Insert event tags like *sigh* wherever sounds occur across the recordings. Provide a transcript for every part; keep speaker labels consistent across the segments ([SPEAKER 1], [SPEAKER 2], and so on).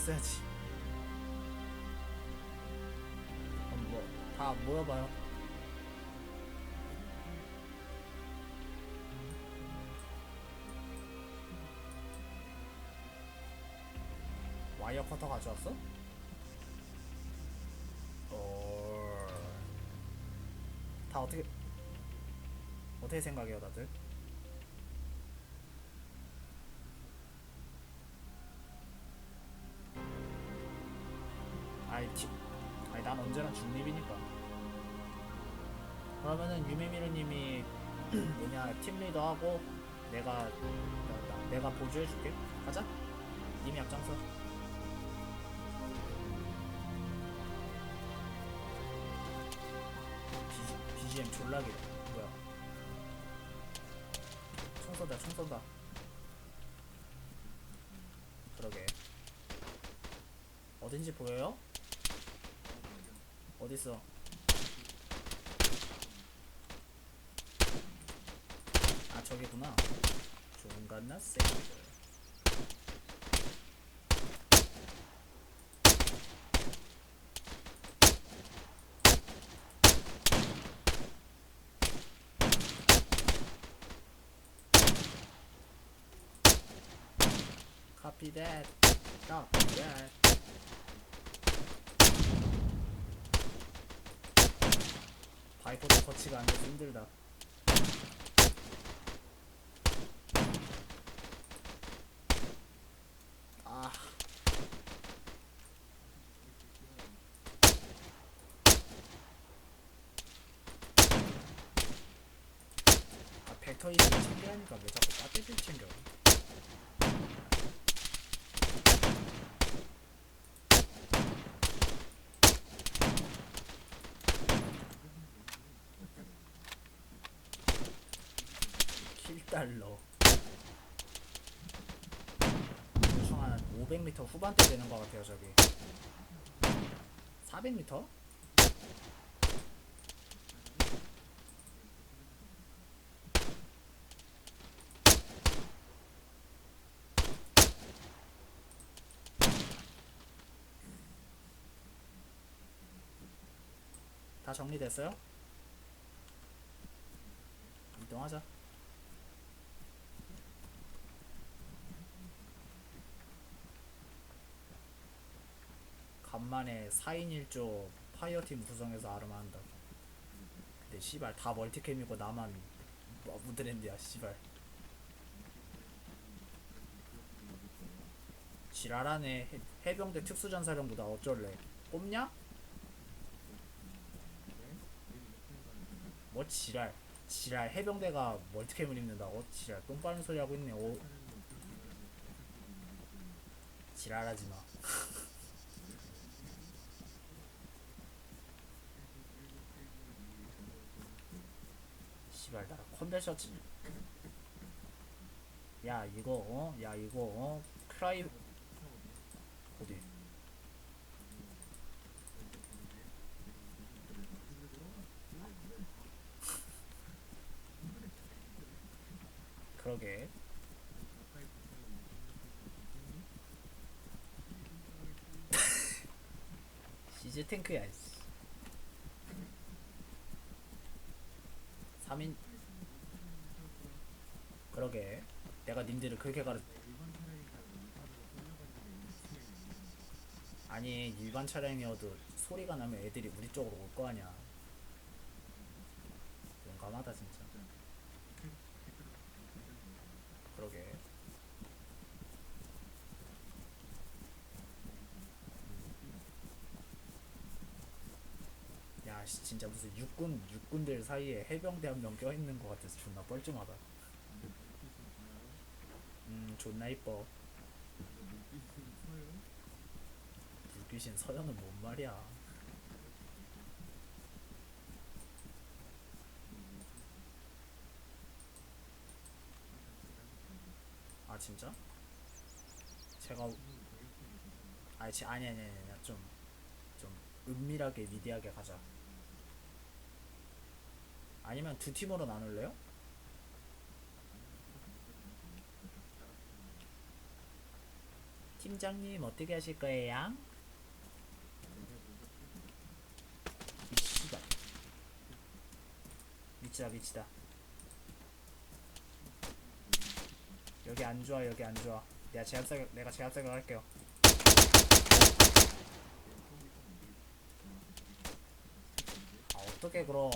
[SPEAKER 1] 했어야지. 그럼 뭐 다 모여봐요. 와이어 커터 가져왔어? 어... 다 어떻게 어떻게 생각해요 다들? 언제나 중립이니까. 그러면은 유미미르님이 *clears throat* 뭐냐 팀 리더 하고 내가 나, 나, 내가 보조해줄게. 가자. 님이 앞장서. BGM 졸라게 뭐야. 총 쏜다. 그러게. 어딘지 보여요? 어딨어? 아 저기구나 종갓나 세이브 Copy that. Copy that. 바이퍼도 거치가 안 돼서 힘들다. 아. 아, 벡터 이름 챙겨야니까 왜 자꾸 빠떼들 챙겨? 킬달러 대충 한 500m 후반대 되는 것 같아요 저기 400m? 다 정리됐어요? 이동하자 간만에 4인 1조 파이어팀 구성해서 아르마 한다 근데 씨발 다 멀티캠이고 나만 뭐 무드랜드야 씨발. 지랄하네. 해- 해병대 특수전사령부다 어쩔래. 꼽냐? 뭐 지랄. 지랄 해병대가 멀티캠을 입는다고? 지랄 똥 빠는 소리 하고 있네. 오. 지랄하지마 씨발 나 컨벨 셔츠 야 이거 어? 야 이거 어? 크라이 어디? 그러게 *laughs* 시즈 탱크야 씨. 3인 그러게. 내가 님들을 그렇게 가르 아니 일반 차량이어도 소리가 나면 애들이 우리 쪽으로 올 거 아니야. 용감하다 진짜. 그러게. 야 씨, 진짜 무슨 육군 육군들 사이에 해병대 한 명 껴있는 것 같아서 존나 뻘쭘하다. 음 존나 이뻐 불귀신 서연은 뭔 말이야 아 진짜? 제가 아니 지- 아니 아니 아니 좀좀 은밀하게 미디하게 가자 아니면 두 팀으로 나눌래요? 팀장님 어떻게 하실 거예요? 이 씨발 미치다 미치다. 여기 안 좋아 여기 안 좋아. 내가 제압사격 내가 제압사격 할게요. 아 어떻게 그럼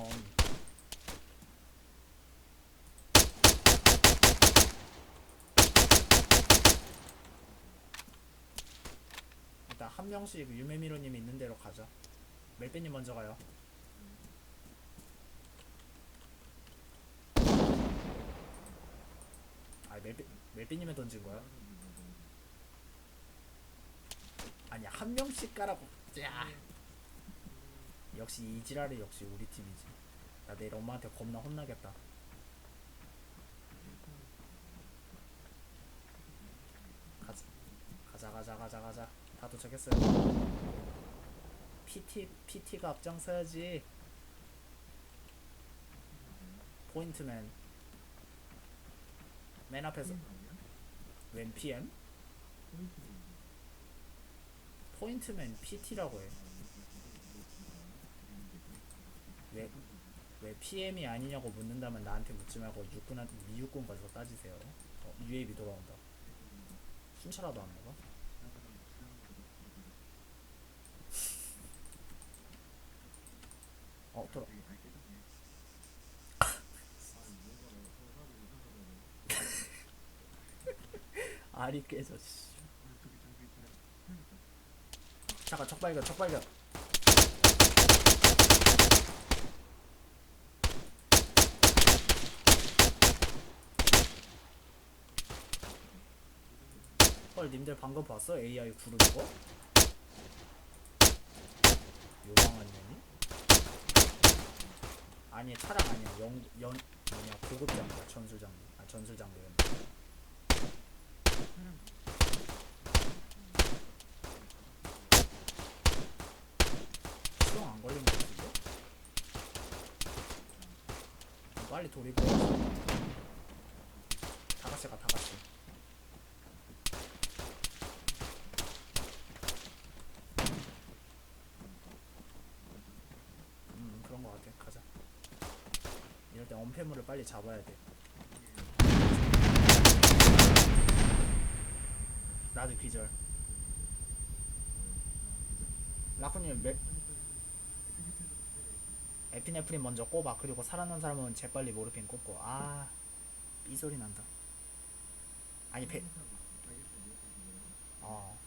[SPEAKER 1] 한 명씩 유메미로님 있는 대로 가자 멜빈님 먼저 가요. 아 멜빈 멜빈님에 던진 거야? 아니 한 명씩 가라고. 야. 역시 이 지랄이 역시 우리 팀이지. 나 내일 엄마한테 겁나 혼나겠다. 가자. 가자 가자 가자 가자 다 도착했어요 PT PT가 앞장서야지 포인트맨 맨 앞에서 웬 PM? 포인트맨 PT라고 해. 왜, 왜 PM이 아니냐고 묻는다면 나한테 묻지 말고 육군한 미육군 가서 따지세요. 어, UAB 돌아온다. 순찰라도 안 나가? 어, 돌아. *laughs* 알이 깨져, 씨. 잠깐, 적 발견, 적 발견. 헐, 님들 방금 봤어? AI 구르는 거? 요망한 년이? 아니, 차량 아니야. 영, 연, 뭐냐, 고급 장비야, 전술 장비. 아, 전술 장비였네. 시동 안 걸린 거 같은데? 빨리 돌이고 다 같이 가, 다 같이. 음, 그런 거 같아. 가자. 이럴 때 엄폐물을 빨리 잡아야 돼. 나도 기절. 라쿠님 맵 에피네프린 먼저 꼽아 그리고 살아난 사람은 재빨리 모르핀 꼽고 아이 소리 난다 아니 배 어.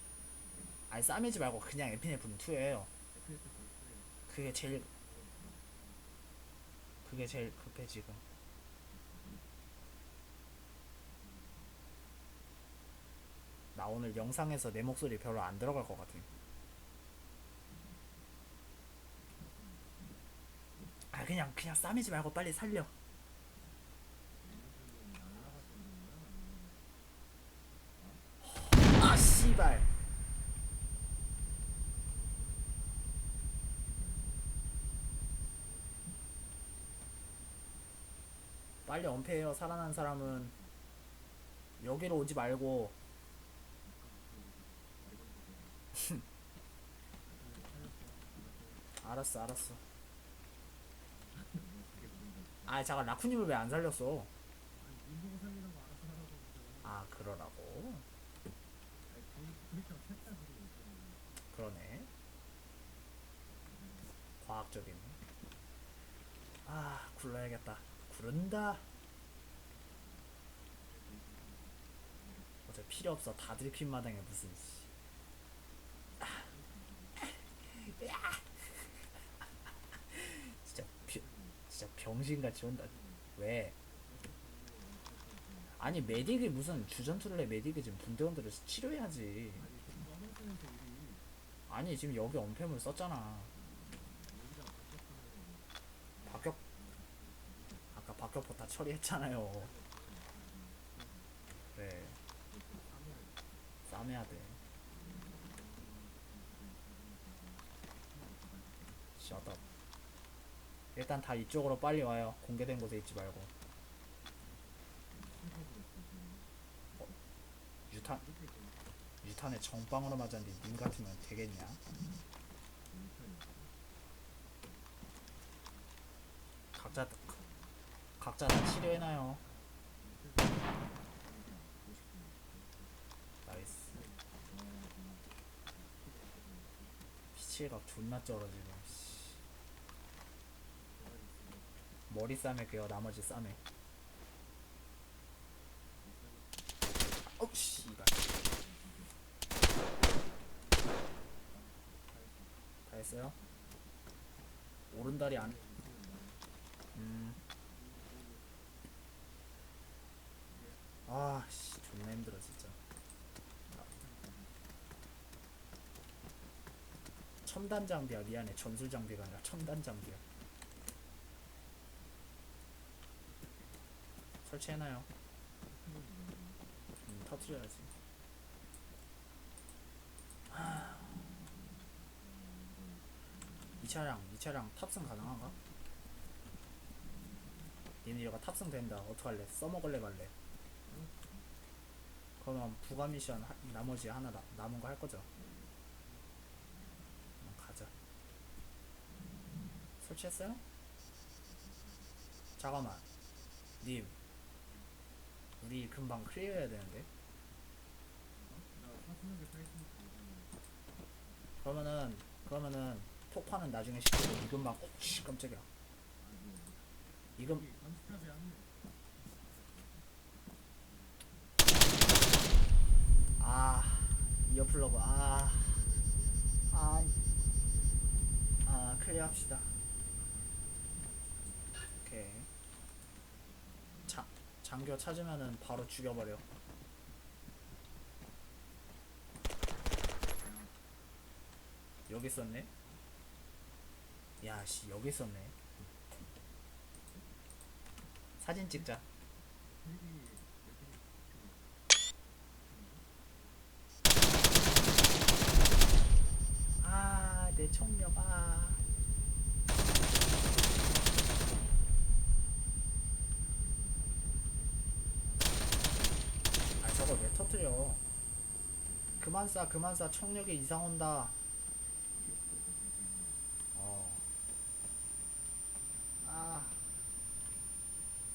[SPEAKER 1] 아니 싸매지 말고 그냥 에피네프린 2예요 그게 제일 그게 제일 급해 지금 나 오늘 영상에서 내 목소리 별로 안 들어갈 것 같아 아 그냥 그냥 싸매지 말고 빨리 살려. 아 씨발. 빨리 엄폐해요. 살아난 사람은 여기로 오지 말고 *laughs* 알았어 알았어. 아 잠깐 라쿠님을 왜 안 살렸어? 아 그러라고? 그러네. 과학적인. 아 굴러야겠다. 구른다. 어차피 필요 없어. 다 들킨 마당에 무슨 씨. 아. 야. 진짜 비, 진짜 병신같이 온다. 왜? 아니 메딕이 무슨 주전투를 해. 메딕이 지금 분대원들을 치료해야지. 아니 지금 여기 언패물 썼잖아. 박격 아까 박격포 다 처리했잖아요. 그래 싸매야 돼 셔터 일단 다 이쪽으로 빨리 와요 공개된 곳에 있지 말고 어, 유탄 부탄에 정빵으로 맞았는데 님 같으면 되겠냐? 각자 각자 다 치료해놔요. 나이스. 피치각 존나 쩔어지네. 씨. 머리 싸매 그요 나머지 싸매. 어우 씨발. 다 했어요? 오른다리 안. 음. 아, 씨, 존나 힘들어, 진짜. 첨단 장비야, 미안해. 전술 장비가 아니라 첨단 장비야. 설치해놔요. 음, 터트려야지. 하... 이 차량, 이 차량 탑승 가능한가? 니네 이거 탑승 된다. 어떡할래? 써먹을래 말래? 그러면 부가 미션 하- 나머지 하나 나, 남은 거 할 거죠? 음, 가자. 설치했어요? 잠깐만. 님. 우리 금방 클리어해야 되는데. 그러면은 그러면은 폭파는 나중에 시키고 이 금방 어, 씨 깜짝이야. 이금 아 이어 플러그 아. 아. 아, 클리어 합시다. 오케이. 자, 장교 찾으면은 바로 죽여버려. 여기 있었네? 야, 씨, 여기 있었네. 사진 찍자. 아, 내 총력, 아. 아, 저걸 왜 터뜨려? 그만 쏴, 그만 쏴. 총력에 이상 온다. 어. 아.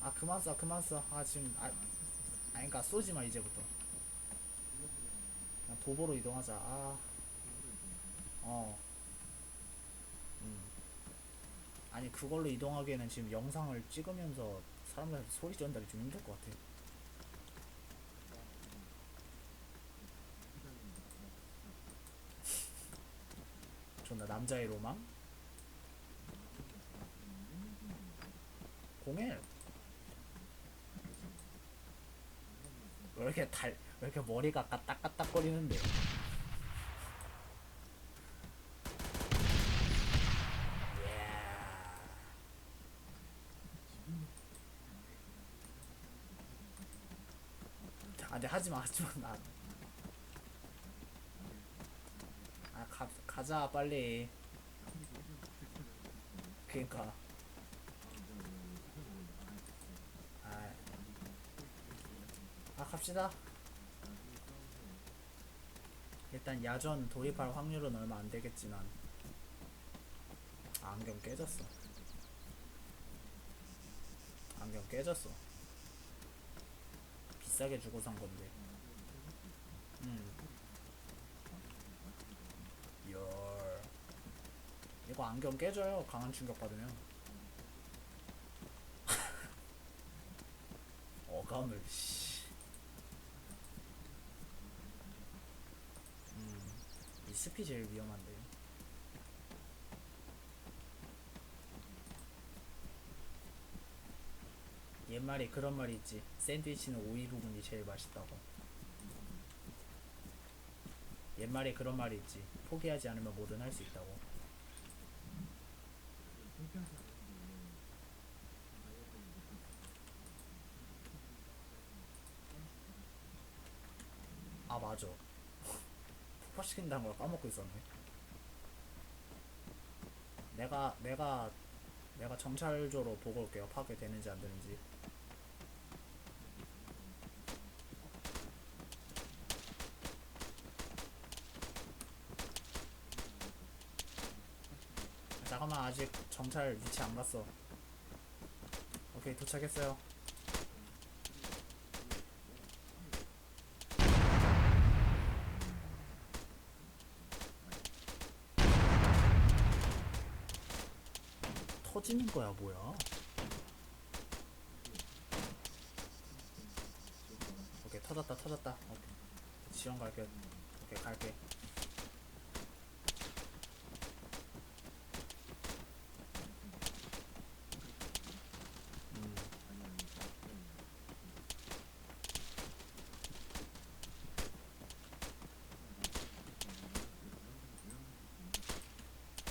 [SPEAKER 1] 아, 그만 쏴, 그만 쏴. 아, 지금, 아, 아니, 그니까 쏘지 마, 이제부터. 그냥 도보로 이동하자. 아. 어. 음. 아니 그걸로 이동하기에는 지금 영상을 찍으면서 사람들한테 소리 전달이 좀 힘들 것 같아. 존나 남자의 로망? 공일. 왜 이렇게 달, 왜 이렇게 머리가 까딱까딱 거리는데? 아, 근데 하지 마, 하지 마, 나. 아, 가, 가자, 빨리. 그니까. 아, 아, 갑시다. 일단 야전 돌입할 확률은 얼마 안 되겠지만. 아, 안경 깨졌어. 안경 깨졌어. 비싸게 주고 산 건데. 음. 열. 이거 안경 깨져요. 강한 충격 받으면. *laughs* 어감을 씨. 음. 이 숲이 제일 위험한데. 옛말에 그런 말이 있지. 샌드위치는 오이 부분이 제일 맛있다고. 옛말에 그런 말이 있지. 포기하지 않으면 뭐든 할 수 있다고. 맞아. 폭파시킨다는 걸 까먹고 있었네. 내가, 내가, 내가 정찰조로 보고 올게요. 파괴되는지 안 되는지. 잠깐만, 아직 정찰 위치 안 갔어. 오케이, 도착했어요. 터지는 거야 뭐야 오케이 터졌다 터졌다. 오케이. 지원 갈게. 오케이 갈게 음.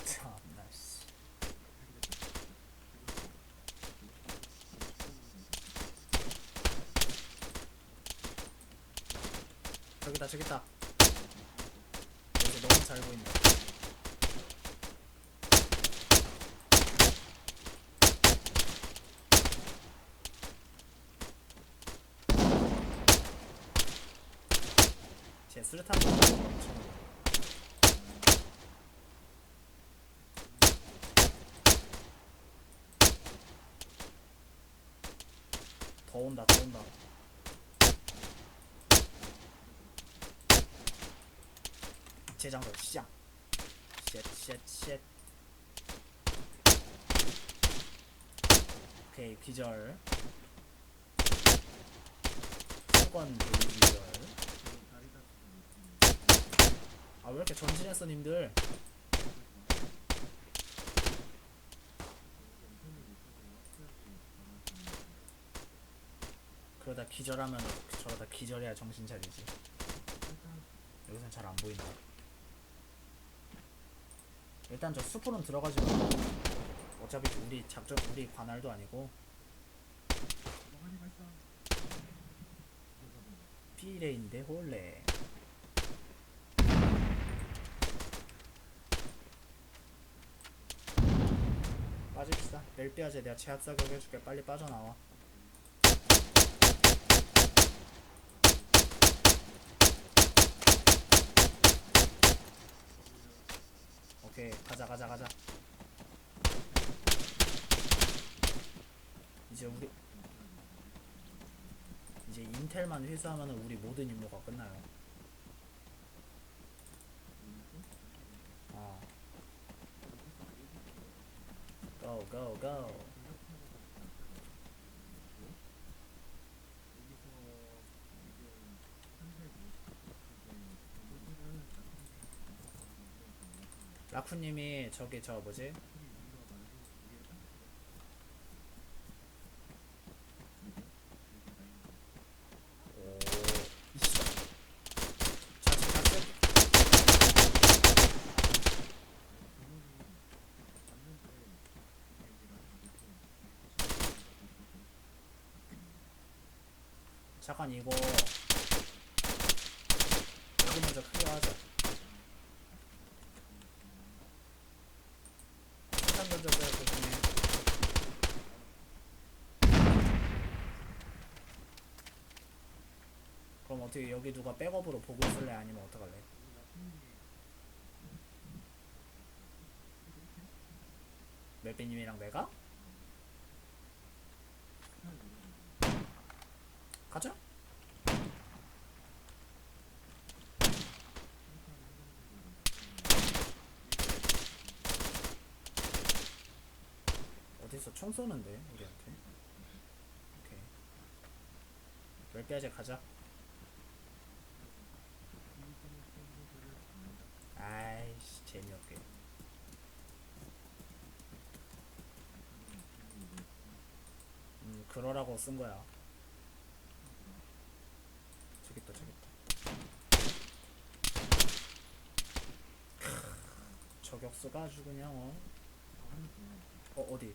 [SPEAKER 1] 참나 씨. 저기다 저기다. 너무 잘 보인다. 제 수류탄 더 온다 더 온다 재장전 시작 쉣쉣쉣. 오케이 기절. 수건 돌리 기절. 아 왜 이렇게 전진했어 님들? 그러다 기절하면 저러다 기절해야 정신 차리지. 여기선 잘 안 보인다 일단 저 숲으로는 들어가지 마 어차피 우리 작전 우리 관할도 아니고. 피레인데 홀레. 빠집시다. 멜비아제 내가 제압 사격 해줄게. 빨리 빠져나와 오케이 가자 가자 가자. 이제 우리 이제 인텔만 회수하면은 우리 모든 임무가 끝나요. 어 go go go 라쿠님이 저기 저 뭐지 오 이씨 자체 자체 잠깐 이거 여기 먼저 크게 하자 한번 던져줘야 되겠네 그럼 어떻게 여기 누가 백업으로 보고 있을래? 아니면 어떡할래? 멜비님이랑 내가? 가자. 어디서 총 쏘는데 우리한테? 오케이. 멜비아제 가자 아이씨 재미없게 음 그러라고 쓴 거야. 저기 있다 저기 있다. 크, 저격수가 아주 그냥 어, 어 어디